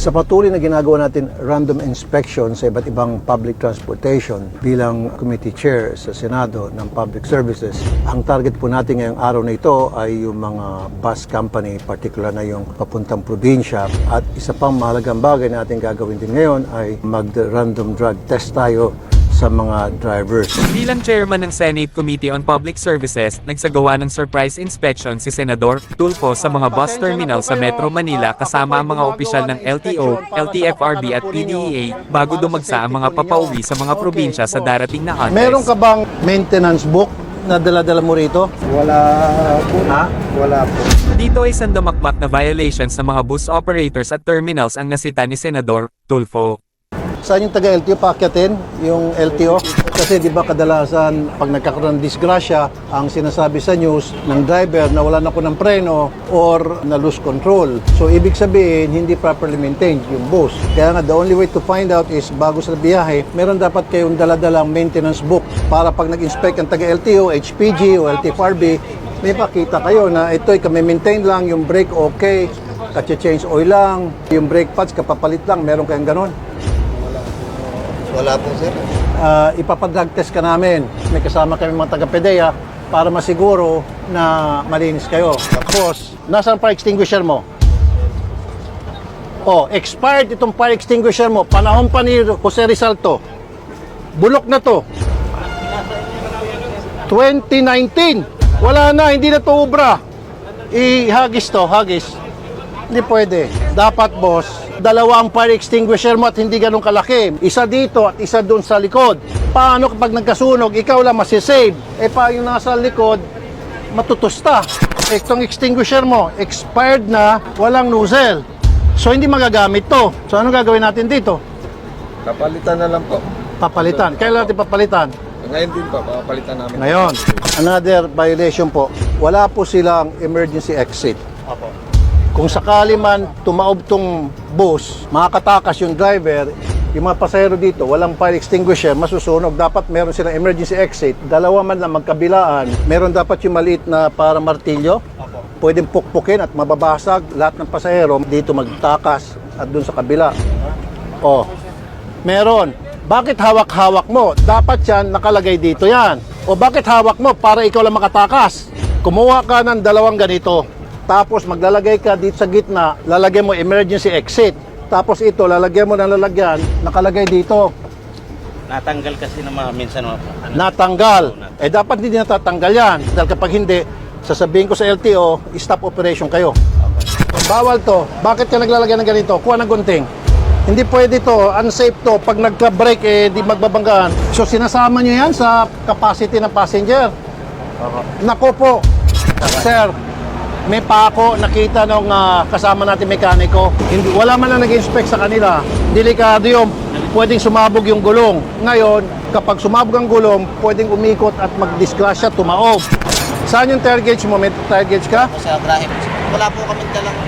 Sa patuloy na ginagawa natin random inspection sa iba't ibang public transportation bilang committee chair sa Senado ng Public Services, ang target po natin ngayong araw na ito ay yung mga bus company, particular na yung papuntang probinsya. At isa pang mahalagang bagay na ating gagawin din ngayon ay mag-random drug test tayo sa mga drivers. Bilang chairman ng Senate Committee on Public Services, nagsagawa ng surprise inspection si Senador Tulfo sa mga bus terminal sa Metro Manila kasama ang mga opisyal ng LTO, LTFRB at PDEA bago dumagsa ang mga papauwi sa mga probinsya sa darating na contest. Meron ka bang maintenance book na dala-dala mo rito? Wala po. Ha? Wala po. Dito ay sandamakmak na violations ng mga bus operators at terminals ang nasita ni Senador Tulfo. Saan yung taga-LTO paakyatin? Yung LTO? Kasi di ba kadalasan pag nagkakaroon ng disgrasya, ang sinasabi sa news ng driver na wala na ko ng preno or na lose control. So ibig sabihin, hindi properly maintained yung bus. Kaya nga the only way to find out is bago sa biyahe, meron dapat kayong daladalang maintenance book para pag nag-inspect ang taga-LTO, HPG o LTFRB, may pakita kayo na ito'y kami-maintain lang, yung brake okay, katya-change oil lang, yung brake pads kapapalit lang, meron kayong ganon. Wala po, sir. uh, ipapadrag test ka namin. May kasama kami mga taga-PDEA para masiguro na malinis kayo. Tapos, nasaan fire extinguisher mo? Oh, expired itong fire extinguisher mo. Panahon pa ni Jose Rizal to. Bulok na to. 2019. Wala na, hindi na to ubra. I-hagis to, hagis. Hindi pwede. Dapat, boss, dalawa ang fire extinguisher mo at hindi ganun kalaki. Isa dito at isa doon sa likod. Paano kapag nagkasunog, ikaw lang masisave? Eh, pa yung nasa likod, matutusta. Itong extinguisher mo, expired na, walang nozzle. So, hindi magagamit to. So, ano gagawin natin dito? Kapalitan na lang po. Papalitan. Kailan natin papalitan? Ngayon din po, papalitan namin. Ngayon, another violation po, wala po silang emergency exit. Kung sakali man tumaob tong bus, makakatakas yung driver, yung mga pasahero dito, walang fire extinguisher, masusunog. Dapat meron silang emergency exit. Dalawa man lang magkabilaan, meron dapat yung maliit na para martilyo. Pwedeng pukpukin at mababasag lahat ng pasahero dito magtakas at dun sa kabila. Oh, meron. Bakit hawak-hawak mo? Dapat yan nakalagay dito yan. O bakit hawak mo? Para ikaw lang makatakas. Kumuha ka ng dalawang ganito. Tapos maglalagay ka dito sa gitna, lalagay mo emergency exit. Tapos ito, lalagyan mo ng lalagyan, nakalagay dito. Natanggal kasi mga minsan ano, Natanggal. Eh dapat hindi natatanggal yan. Dahil kapag hindi, sasabihin ko sa LTO, stop operation kayo. Bawal to. Bakit ka naglalagay ng ganito? Kuha ng gunting. Hindi pwede to, unsafe to. Pag nagka-break, eh, di magbabanggaan. So, sinasama nyo yan sa capacity ng passenger. Nako po, sir, may pako nakita nung ah, kasama natin mekaniko. Hindi, wala man na nag-inspect sa kanila. Delikado yung pwedeng sumabog yung gulong. Ngayon, kapag sumabog ang gulong, pwedeng umikot at mag-disgrasya, tumaob. Saan yung tire gauge mo? May tire gauge ka? sa grahe. Wala po kami dalang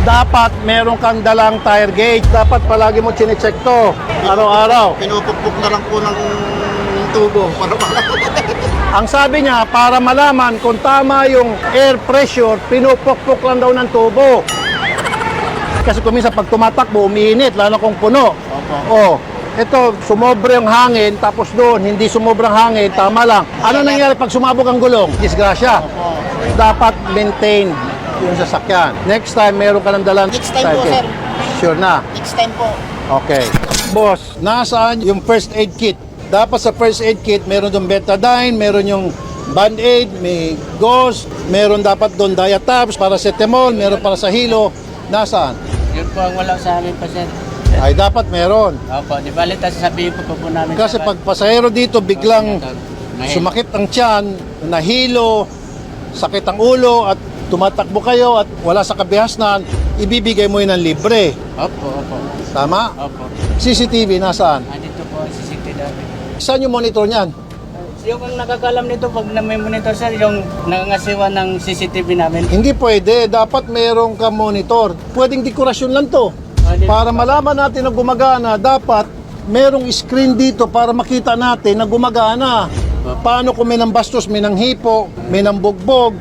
dapat meron kang dalang tire gauge. Dapat palagi mo chinecheck to. Araw-araw. Pinupukpuk na lang po ng tubo para Ang sabi niya, para malaman kung tama yung air pressure, pinupukpok lang daw ng tubo. Kasi kung minsan pag tumatakbo, umiinit, lalo kung puno. Oh, ito, sumobre yung hangin, tapos doon, hindi sumobrang hangin, tama lang. Ano nangyari pag sumabog ang gulong? Disgrasya. Dapat maintain yung sasakyan. Next time, meron ka ng dalang Next time po, sir. Sure na. Next time po. Okay. Boss, nasaan yung first aid kit? Dapat sa first aid kit, meron yung betadine, meron yung band-aid, may gauze, meron dapat doon diatabs, paracetamol, meron para sa hilo. Nasaan? Yun po ang wala sa amin pa sir. Ay, dapat meron. Opo, di bali tas sasabihin po po, po namin. Kasi pag pasahero dito, biglang sumakit ang tiyan, nahilo, sakit ang ulo, at tumatakbo kayo at wala sa kabihasnan, ibibigay mo yun ng libre. Opo, opo. Tama? Opo. CCTV, nasaan? Andito po ang CCTV namin. Saan yung monitor niyan? Yung ang nakakalam nito pag na may monitor sir, yung nangangasiwa ng CCTV namin. Hindi pwede. Dapat merong ka monitor. Pwedeng dekorasyon lang to. Para malaman natin na gumagana, dapat merong screen dito para makita natin na gumagana. Paano kung may nang bastos, may nang hipo, may nang bugbog,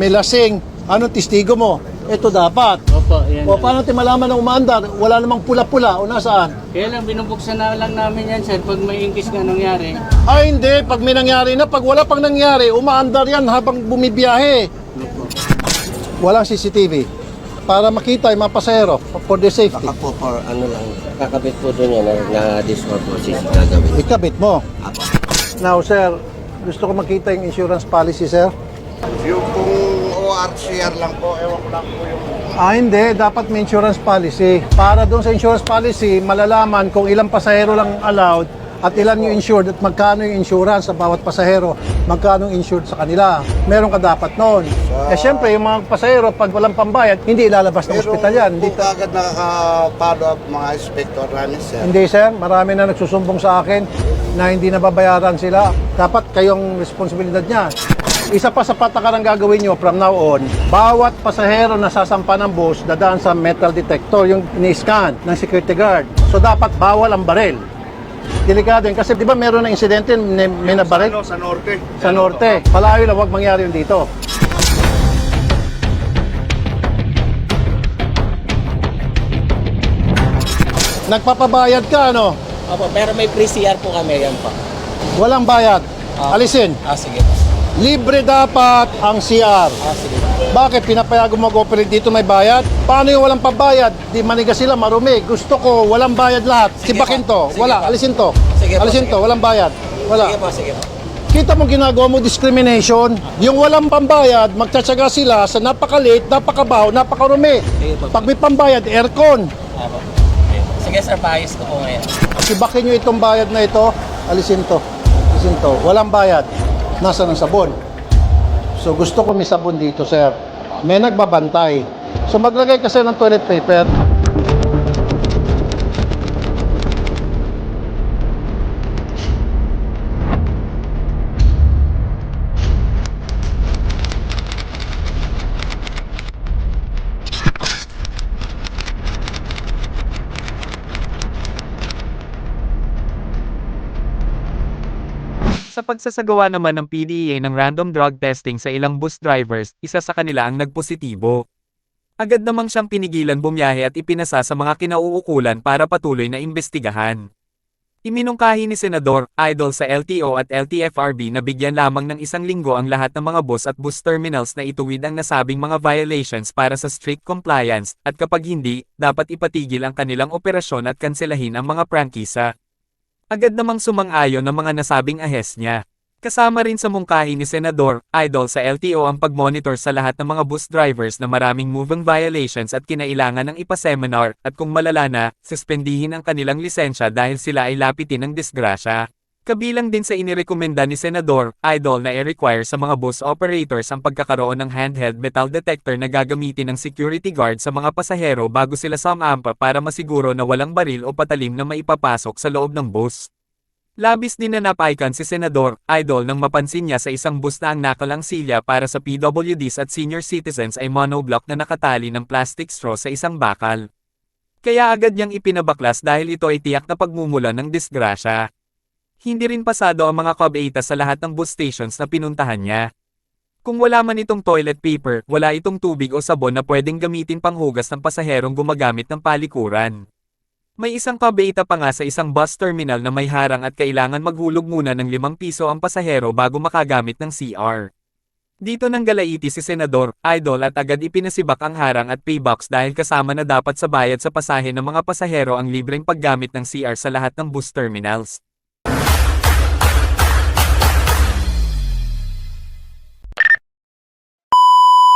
may lasing, ano testigo mo? Ito dapat. Opo, yan. O paano natin malaman na umaandar? Wala namang pula-pula o nasaan? Kaya lang, binubuksan na lang namin yan, sir, pag may ingkis nga nangyari. Ay hindi, pag may nangyari na, pag wala pang nangyari, umaandar yan habang bumibiyahe. Opo. Walang CCTV. Para makita yung mga pasahero for the safety. Baka po for ano lang, kakabit po doon yan na, na discord po sis gagawin. Ikabit mo. Apo. Now sir, gusto ko makita yung insurance policy sir. Yung pong ORCR lang po, ewan ko lang po yung... Ah, hindi. Dapat may insurance policy. Para doon sa insurance policy, malalaman kung ilang pasahero lang allowed at ilan yung insured at magkano yung insurance sa bawat pasahero, magkano yung insured sa kanila. Meron ka dapat noon. Eh syempre, yung mga pasahero, pag walang pambayad, hindi ilalabas ng ospital yan. Hindi, kung kagad nakaka-follow up mga inspector namin, sir. hindi sir, marami na nagsusumbong sa akin na hindi nababayaran sila. Dapat kayong responsibilidad niya. Isa pa sa patakaran gagawin nyo from now on, bawat pasahero na sasampa ng bus, dadaan sa metal detector, yung ni-scan ng security guard. So dapat bawal ang baril. Delikado yun. Kasi di ba meron na insidente, may, may nabaril Ano, sa norte. sa norte. Palayo na huwag mangyari yun dito. Nagpapabayad ka, ano? Opo, pero may pre-CR po kami yan po. Walang bayad. Alisin. Ah, sige po. Libre dapat ang CR. Ah, sige. Bakit pinapayagan mo mag-operate dito may bayad? Paano yung walang pabayad? Di maniga sila marumi. Gusto ko walang bayad lahat. Sige Sibakin po. to. Sige Wala, po. alisin to. Sige po, alisin sige to, walang bayad. Wala. Sige po, sige po. Kita mo ginagawa mo discrimination. Yung walang pambayad, magtsatsaga sila sa napakalit, napakabaw, napakarumi. Sige po. Pag may pambayad, aircon. Sige, po. sige sir, paayos ko po ngayon. Sibakin nyo itong bayad na ito, alisin to. Alisin to. Walang bayad. Nasa ng sabon. So gusto ko may sabon dito, sir. May nagbabantay. So maglagay kasi ng toilet paper. Sa pagsasagawa naman ng PDEA ng random drug testing sa ilang bus drivers, isa sa kanila ang nagpositibo. Agad namang siyang pinigilan bumiyahe at ipinasa sa mga kinauukulan para patuloy na imbestigahan. Iminungkahi ni Senador, idol sa LTO at LTFRB na bigyan lamang ng isang linggo ang lahat ng mga bus at bus terminals na ituwid ang nasabing mga violations para sa strict compliance, at kapag hindi, dapat ipatigil ang kanilang operasyon at kanselahin ang mga prangkisa. Agad namang sumang-ayon ng mga nasabing ahes niya. Kasama rin sa mungkahi ni Senador, idol sa LTO ang pag-monitor sa lahat ng mga bus drivers na maraming moving violations at kinailangan ng ipaseminar at kung malala na, suspendihin ang kanilang lisensya dahil sila ay lapitin ng disgrasya. Kabilang din sa inirekomenda ni Senador, idol na i-require sa mga bus operators ang pagkakaroon ng handheld metal detector na gagamitin ng security guard sa mga pasahero bago sila sumampa para masiguro na walang baril o patalim na maipapasok sa loob ng bus. Labis din na napaikan si Senador, idol nang mapansin niya sa isang bus na ang nakalang silya para sa PWDs at senior citizens ay monoblock na nakatali ng plastic straw sa isang bakal. Kaya agad niyang ipinabaklas dahil ito ay tiyak na pagmumula ng disgrasya. Hindi rin pasado ang mga kabeta sa lahat ng bus stations na pinuntahan niya. Kung wala man itong toilet paper, wala itong tubig o sabon na pwedeng gamitin panghugas ng pasaherong gumagamit ng palikuran. May isang kabeta pa nga sa isang bus terminal na may harang at kailangan maghulog muna ng 5 piso ang pasahero bago makagamit ng CR. Dito nang galaiti si Senador, Idol at agad ipinasibak ang harang at paybox dahil kasama na dapat sa bayad sa pasahe ng mga pasahero ang libreng paggamit ng CR sa lahat ng bus terminals.